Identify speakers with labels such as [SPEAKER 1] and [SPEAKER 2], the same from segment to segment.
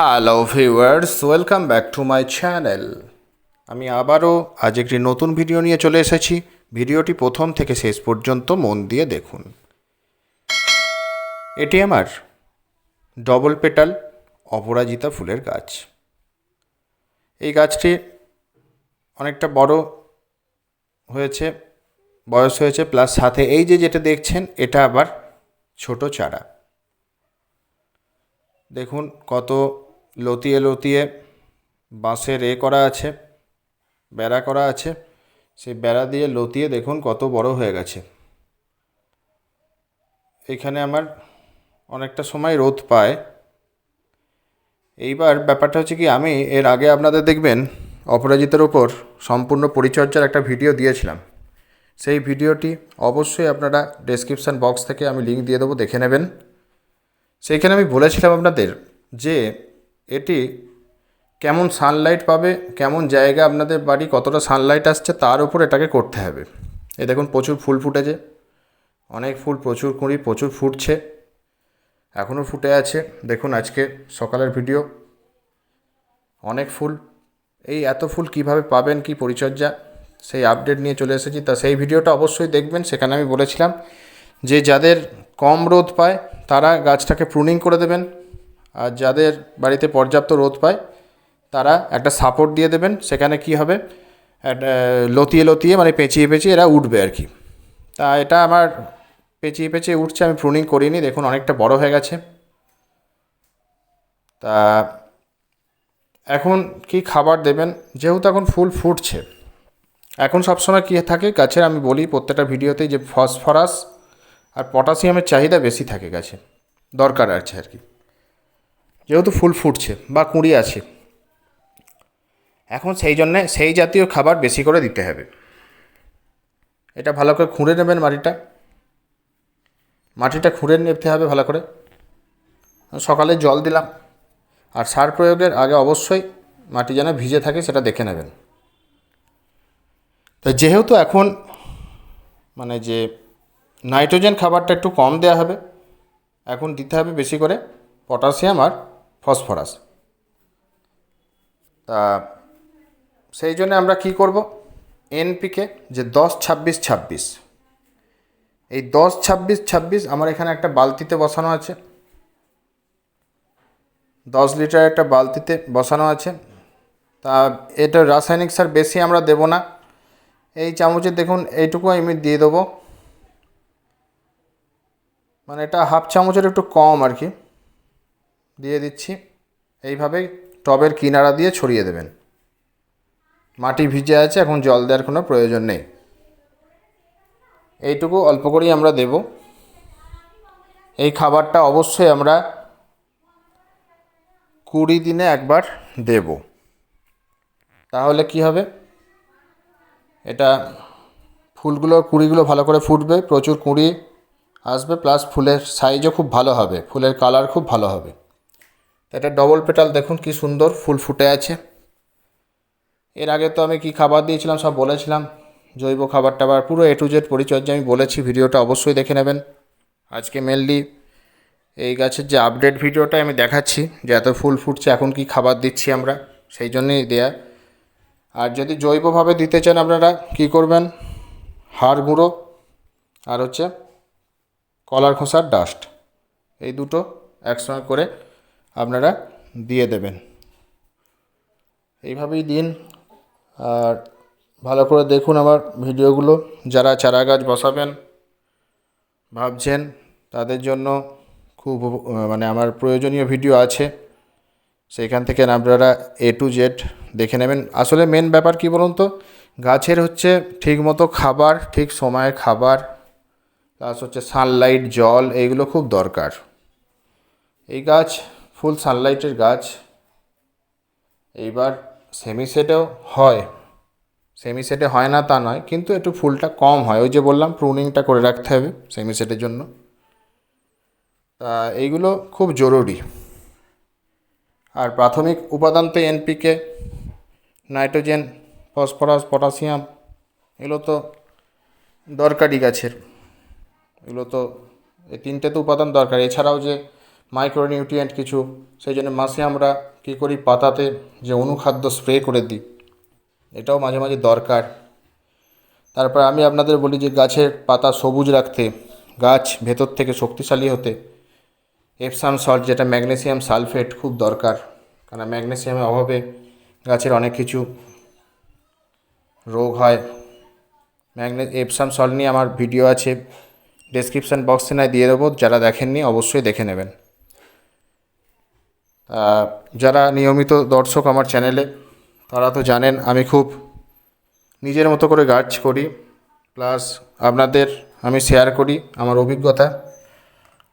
[SPEAKER 1] Hello viewers, welcome back to my channel. আমি আবারও আজ একটি নতুন ভিডিও নিয়ে চলে এসেছি। ভিডিওটি প্রথম থেকে শেষ পর্যন্ত মন দিয়ে দেখুন। এটি আমার ডবল পেটাল অপরাজিতা ফুলের গাছ। এই গাছটি অনেকটা বড় হয়েছে, বয়স হয়েছে, প্লাস সাথে এই যে যেটা দেখছেন, এটা আবার ছোট চারা। দেখুন কত লতিয়ে লতিয়ে বাঁশের এ করা আছে, বেড়া করা আছে। সেই বেড়া দিয়ে লতিয়ে দেখুন কত বড় হয়ে গেছে। এখানে আমার অনেকটা সময় রোদ পায়। এইবার ব্যাপারটা হচ্ছে কি, আমি এর আগে আপনাদের দেখবেন অপরাজিতের ওপর সম্পূর্ণ পরিচর্যার একটা ভিডিও দিয়েছিলাম। সেই ভিডিওটি অবশ্যই আপনারা ডেসক্রিপশান বক্স থেকে আমি লিঙ্ক দিয়ে দেবো, দেখে নেবেন। সেইখানে আমি বলেছিলাম আপনাদের যে এটি কেমন সানলাইট পাবে, কেমন জায়গা আপনাদের বাড়ি, কতটা সানলাইট আসছে, তার উপর এটাকে করতে হবে। এ দেখুন, প্রচুর ফুল ফুটেছে, অনেক ফুল, প্রচুর কুঁড়ি, প্রচুর ফুটছে এখনও ফুটে আছে। দেখুন, আজকে সকালের ভিডিও অনেক ফুল। এই এত ফুল কীভাবে পাবেন, কি পরিচর্যা, সেই আপডেট নিয়ে চলে এসেছি। তা সেই ভিডিওটা অবশ্যই দেখবেন, সেখানে আমি বলেছিলাম যে যাদের কম রোদ পায়, তারা গাছটাকে প্রুনিং করে দেবেন। আর যাদের বাড়িতে পর্যাপ্ত রোদ পায়, তারা একটা সাপোর্ট দিয়ে দেবেন। সেখানে কি হবে? লতিয়ে লতিয়ে মানে পেঁচিয়ে পেঁচিয়ে এরা উঠবে আর কি। তা এটা আমার পেঁচিয়ে পেঁচিয়ে উঠছে, আমি প্রুনিং করিনি, দেখুন অনেকটা বড় হয়ে গেছে। তা এখন কি খাবার দেবেন? যেহেতু এখন ফুল ফুটছে। এখন সবসময় কী থাকে? গাছের আমি বলি, প্রত্যেকটা ভিডিওতেই যে ফসফরাস আর পটাশিয়ামের চাহিদা বেশি থাকে গাছে। দরকার আছে আর কি। যেহেতু ফুল ফুটছে বা কুঁড়ি আছে। এখন সেই জন্যে সেই জাতীয় খাবার বেশি করে দিতে হবে। এটা ভালো করে খুঁড়ে নেবেন মাটিটা। মাটিটা খুঁড়ে নিতে হবে ভালো করে। সকালে জল দিলাম। আর সার প্রয়োগের আগে অবশ্যই মাটি যেন ভিজে থাকে সেটা দেখে নেবেন। তা যেহেতু এখন মানে যে নাইট্রোজেন খাবারটা একটু কম দেওয়া হবে, এখন দিতে হবে বেশি করে পটাশিয়াম আর ফসফরাস। তা সেই জন্য আমরা কি করব? এনপিকে যে দশ, ছাব্বিশ ছাব্বিশ। এই দশ, ছাব্বিশ ছাব্বিশ আমার এখানে একটা বালতিতে বসানো আছে। দশ লিটার একটা বালতিতে বসানো আছে। তা এটা রাসায়নিক সার বেশি আমরা দেব না। এই চামচে দেখুন, এইটুকু আমি দিয়ে দেবো। মানে এটা হাফ চামচের একটু কম আর কি। দিয়ে দিচ্ছি। এইভাবে টবের কিনারা দিয়ে ছড়িয়ে দেবেন। মাটি ভিজে আছে, এখন জল দেওয়ার কোনো প্রয়োজন নেই। এইটুকু অল্প করেই আমরা দেব। এই খাবারটা অবশ্যই আমরা কুড়ি দিনে একবার দেব। তাহলে কি হবে? এটা ফুলগুলো, কুড়িগুলো ভালো করে ফুটবে, প্রচুর কুঁড়ি আসবে, প্লাস ফুলের সাইজও খুব ভালো হবে, ফুলের কালার খুব ভালো হবে। এটা ডবল পেটাল দেখুন কি সুন্দর, ফুল ফুটে আছে। এর আগে তো আমি কি খাবার দিয়েছিলাম সব বলেছিলাম, জৈব খাবার টাবার, পুরো এ টু জেড পরিচর্যা আমি বলেছি, ভিডিওটা অবশ্যই দেখে নেবেন। আজকে মেনলি এই গাছের যে আপডেট ভিডিওটা আমি দেখাচ্ছি, যে এত ফুল ফুটছে, এখন কি খাবার দিচ্ছি আমরা, সেই জন্যই দেয়া। আর যদি জৈবভাবে দিতে চান আপনারা, কি করবেন? হাড় গুঁড়ো, আর হচ্ছে কলার খোসার ডাস্ট এই দুটো একসঙ্গে করে আপনারা দিয়ে দেবেন। এইভাবেই দিন। আর ভালো করে দেখুন আমার ভিডিওগুলো। যারা চারা গাছ বসাবেন, ভাবছেন তাদের জন্য খুব মানে আমার প্রয়োজনীয় ভিডিও আছে। সেইখান থেকে আপনারা এ টু জেড দেখে নেবেন। আসলে মেন ব্যাপার কি বলুন তো? গাছের হচ্ছে ঠিকমতো খাবার, ঠিক সময়ে খাবার প্লাস হচ্ছে সানলাইট জল, এইগুলো খুব দরকার। এই গাছ ফুল সানলাইটের গাছ। এইবার সেমি সেটেও হয়। সেমি সেটে হয় না তা নয়, কিন্তু একটু ফুলটা কম হয়। ওই যে বললাম প্রুনিংটা করে রাখতে হবে সেমি সেটের জন্য। তা এইগুলো খুব জরুরি। আর প্রাথমিক উপাদান তো এনপিকে নাইট্রোজেন ফসফরাস পটাশিয়াম এগুলো তো দরকারি গাছের। এগুলো তো এই তিনটে তো উপাদান দরকার। এছাড়াও যে মাইক্রোনিউট্রিয়েন্ট কিছু, সেই জন্য মাসে আমরা কী করি পাতাতে যে অনুখাদ্য স্প্রে করে দিই। এটাও মাঝে মাঝে দরকার। তারপর আমি আপনাদের বলি যে গাছের পাতা সবুজ রাখতে, গাছ ভেতর থেকে শক্তিশালী হতে এপসাম সল্ট যেটা ম্যাগনেসিয়াম সালফেট খুব দরকার কারণ ম্যাগনেসিয়ামের অভাবে গাছের অনেক কিছু রোগ হয়। ম্যাগনে এপসাম সল্ট নিয়ে আমার ভিডিও আছে ডেসক্রিপশান বক্সে নয় দিয়ে দেবো। যারা দেখেননি, অবশ্যই দেখে নেবেন। যারা নিয়মিত দর্শক আমার চ্যানেলে, তারা তো জানেন আমি খুব নিজের মতো করে গাছ করি প্লাস আপনাদের আমি শেয়ার করি আমার অভিজ্ঞতা।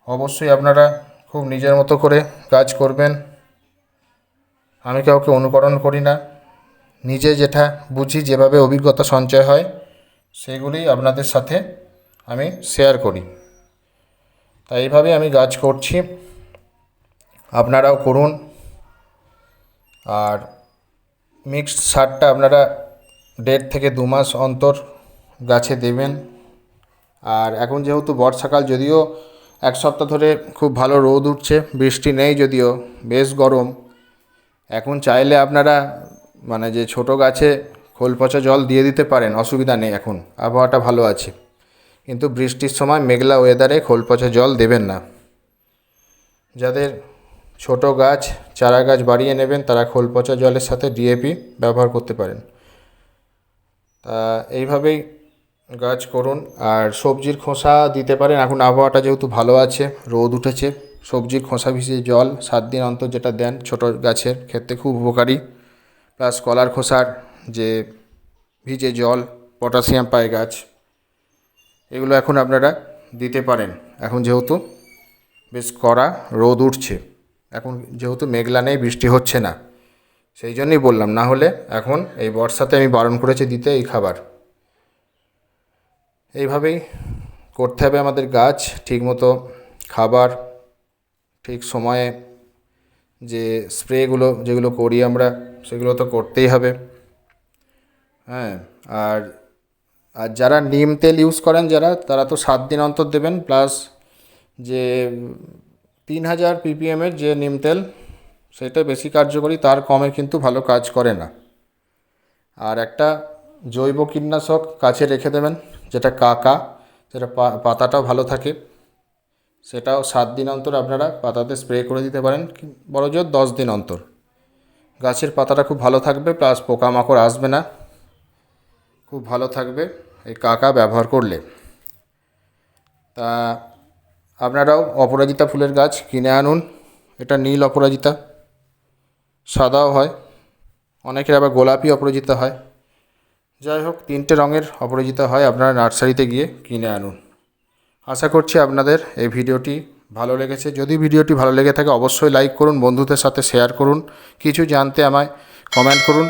[SPEAKER 1] অবশ্যই আপনারা খুব নিজের মতো করে কাজ করবেন। আমি কাউকে অনুকরণ করি না। নিজে যেটা বুঝি, যেভাবে অভিজ্ঞতা সঞ্চয় হয়, সেগুলি আপনাদের সাথে আমি শেয়ার করি। তাই এইভাবে আমি গাছ করছি। আপনারাও করুন। আর মিক্সড সারটা আপনারা দেড় থেকে দু মাস অন্তর গাছে দেবেন। আর এখন যেহেতু বর্ষাকাল, যদিও এক সপ্তাহ ধরে খুব ভালো রোদ উঠছে, বৃষ্টি নেই যদিও, বেশ গরম। এখন চাইলে আপনারা মানে যে ছোট গাছে খোল পচা জল দিয়ে দিতে পারেন, অসুবিধা নেই এখন, আবহাওয়াটা ভালো আছে। কিন্তু বৃষ্টির সময় মেঘলা ওয়েদারে খোল পচা জল দেবেন না। যাদের ছোট গাছ, চারা গাছ বাড়িয়ে নেবেন, তারা খোল পচা জলের সাথে ডিএপি ব্যবহার করতে পারেন। তা এইভাবেই গাছ করুন। আর সবজির খোসা দিতে পারেন। এখন আবহাওয়াটা যেহেতু ভালো আছে, রোদ উঠেছে, সবজির খোসা ভিজিয়ে জল সাত দিন অন্তর যেটা দেন ছোট গাছের ক্ষেত্রে খুব উপকারী। প্লাস কলার খোসার যে ভিজে জল, পটাশিয়াম পায় গাছ, এগুলো এখন আপনারা দিতে পারেন। এখন যেহেতু বেশ কড়া, রোদ উঠছে। এখন যেহেতু মেঘলা নেই, বৃষ্টি হচ্ছে না। সেই জন্যই বললাম, না হলে এখন এই বর্ষাতে আমি বারণ করেছি দিতে এই খাবার। এইভাবেই করতে হবে আমাদের গাছ, ঠিকমতো খাবার, ঠিক সময়ে যে স্প্রেগুলো যেগুলো করি আমরা, সেগুলো তো করতেই হবে। হ্যাঁ আর আর যারা নিম তেল ইউজ করেন, যারা, তারা তো সাত দিন অন্তর দেবেন প্লাস যে তিন হাজার পিপিএমের যে নিম তেল, সেটা বেশি কার্যকরী, তার কমে কিন্তু ভালো কাজ করে না। আর একটা জৈব কীটনাশক কাছে রেখে দেবেন, যেটা কাকা, যেটা পাতাটাও ভালো থাকে। সেটাও সাত দিন অন্তর আপনারা পাতাতে স্প্রে করে দিতে পারেন বড় জোর দশ দিন অন্তর। গাছের পাতাটা খুব ভালো থাকবে, প্লাস পোকামাকড় আসবে না। খুব ভালো থাকবে, এই কাকা ব্যবহার করলে। তা আপনারাও অপরাজিতা ফুলের গাছ কিনে আনুন। এটা নীল অপরাজিতা, সাদাও হয়। অনেকের আবার গোলাপি অপরাজিতা হয়। যাই হোক, তিনটে রঙের অপরাজিতা হয়, আপনারা নার্সারিতে গিয়ে কিনে আনুন। আশা করছি আপনাদের এই ভিডিওটি ভালো লেগেছে। যদি ভিডিওটি ভালো লেগে থাকে, অবশ্যই লাইক করুন, বন্ধুদের সাথে শেয়ার করুন, কিছু জানতে আমায় কমেন্ট করুন।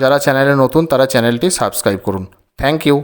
[SPEAKER 1] যারা চ্যানেলে নতুন, তারা চ্যানেলটি সাবস্ক্রাইব করুন। Thank you.